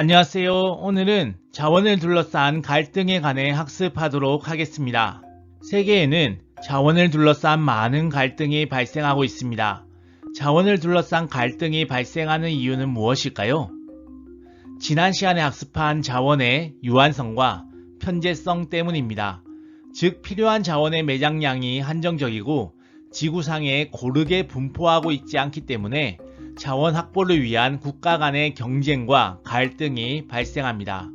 안녕하세요. 오늘은 자원을 둘러싼 갈등에 관해 학습하도록 하겠습니다. 세계에는 자원을 둘러싼 많은 갈등이 발생하고 있습니다. 자원을 둘러싼 갈등이 발생하는 이유는 무엇일까요? 지난 시간에 학습한 자원의 유한성과 편제성 때문입니다. 즉 필요한 자원의 매장량이 한정적이고 지구상에 고르게 분포하고 있지 않기 때문에 자원 확보를 위한 국가 간의 경쟁과 갈등이 발생합니다.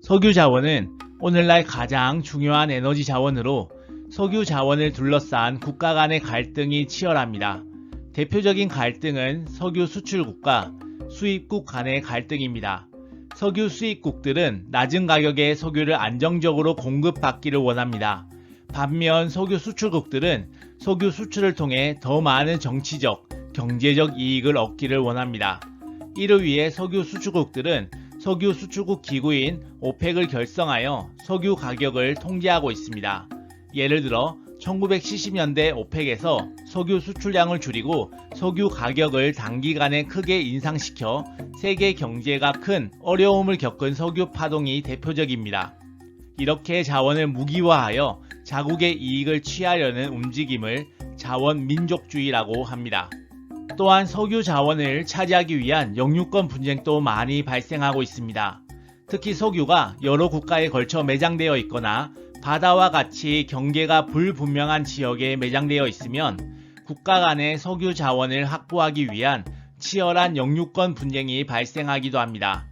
석유 자원은 오늘날 가장 중요한 에너지 자원으로 석유 자원을 둘러싼 국가 간의 갈등이 치열합니다. 대표적인 갈등은 석유 수출국과 수입국 간의 갈등입니다. 석유 수입국들은 낮은 가격에 석유를 안정적으로 공급받기를 원합니다. 반면 석유 수출국들은 석유 수출을 통해 더 많은 정치적, 경제적 이익을 얻기를 원합니다. 이를 위해 석유 수출국들은 석유 수출국 기구인 오펙을 결성하여 석유 가격을 통제하고 있습니다. 예를 들어 1970년대 오펙에서 석유 수출량을 줄이고 석유 가격을 단기간에 크게 인상시켜 세계 경제가 큰 어려움을 겪은 석유 파동이 대표적입니다. 이렇게 자원을 무기화하여 자국의 이익을 취하려는 움직임을 자원 민족주의라고 합니다. 또한 석유 자원을 차지하기 위한 영유권 분쟁도 많이 발생하고 있습니다. 특히 석유가 여러 국가에 걸쳐 매장되어 있거나 바다와 같이 경계가 불분명한 지역에 매장되어 있으면 국가 간의 석유 자원을 확보하기 위한 치열한 영유권 분쟁이 발생하기도 합니다.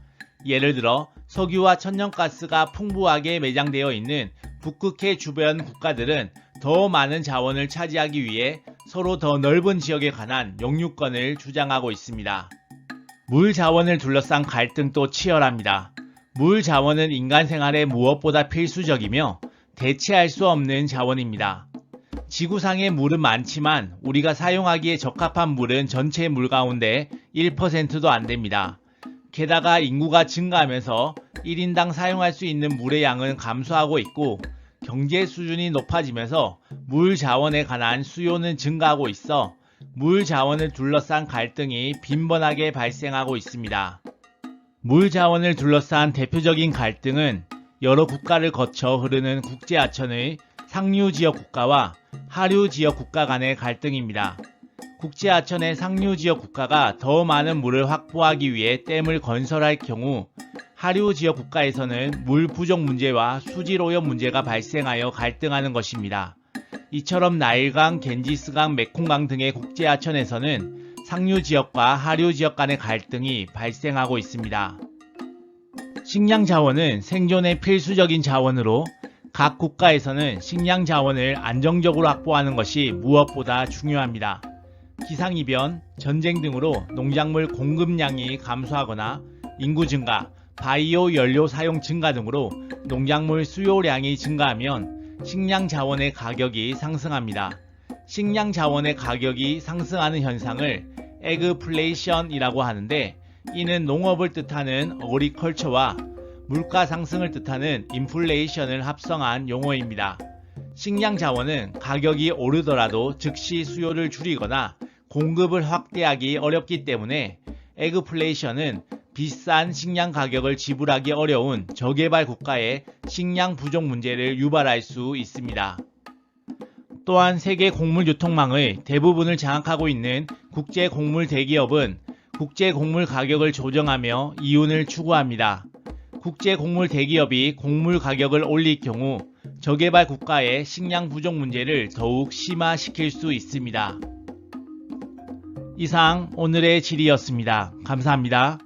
예를 들어 석유와 천연가스가 풍부하게 매장되어 있는 북극해 주변 국가들은 더 많은 자원을 차지하기 위해 서로 더 넓은 지역에 관한 영유권을 주장하고 있습니다. 물 자원을 둘러싼 갈등도 치열합니다. 물 자원은 인간 생활에 무엇보다 필수적이며 대체할 수 없는 자원입니다. 지구상에 물은 많지만 우리가 사용하기에 적합한 물은 전체 물 가운데 1%도 안 됩니다. 게다가 인구가 증가하면서 1인당 사용할 수 있는 물의 양은 감소하고 있고 경제 수준이 높아지면서 물 자원에 관한 수요는 증가하고 있어 물 자원을 둘러싼 갈등이 빈번하게 발생하고 있습니다. 물 자원을 둘러싼 대표적인 갈등은 여러 국가를 거쳐 흐르는 국제하천의 상류 지역 국가와 하류 지역 국가 간의 갈등입니다. 국제하천의 상류 지역 국가가 더 많은 물을 확보하기 위해 댐을 건설할 경우 하류 지역 국가에서는 물 부족 문제와 수질 오염 문제가 발생하여 갈등하는 것입니다. 이처럼 나일강, 겐지스강, 메콩강 등의 국제 하천에서는 상류 지역과 하류 지역 간의 갈등이 발생하고 있습니다. 식량 자원은 생존의 필수적인 자원으로 각 국가에서는 식량 자원을 안정적으로 확보하는 것이 무엇보다 중요합니다. 기상이변, 전쟁 등으로 농작물 공급량이 감소하거나 인구 증가, 바이오 연료 사용 증가 등으로 농작물 수요량이 증가하면 식량 자원의 가격이 상승합니다. 식량 자원의 가격이 상승하는 현상을 에그플레이션이라고 하는데 이는 농업을 뜻하는 어그리컬처와 물가 상승을 뜻하는 인플레이션을 합성한 용어입니다. 식량 자원은 가격이 오르더라도 즉시 수요를 줄이거나 공급을 확대하기 어렵기 때문에 에그플레이션은 비싼 식량 가격을 지불하기 어려운 저개발 국가의 식량 부족 문제를 유발할 수 있습니다. 또한 세계 곡물 유통망의 대부분을 장악하고 있는 국제 곡물 대기업은 국제 곡물 가격을 조정하며 이윤을 추구합니다. 국제 곡물 대기업이 곡물 가격을 올릴 경우 저개발 국가의 식량 부족 문제를 더욱 심화시킬 수 있습니다. 이상 오늘의 질의였습니다. 감사합니다.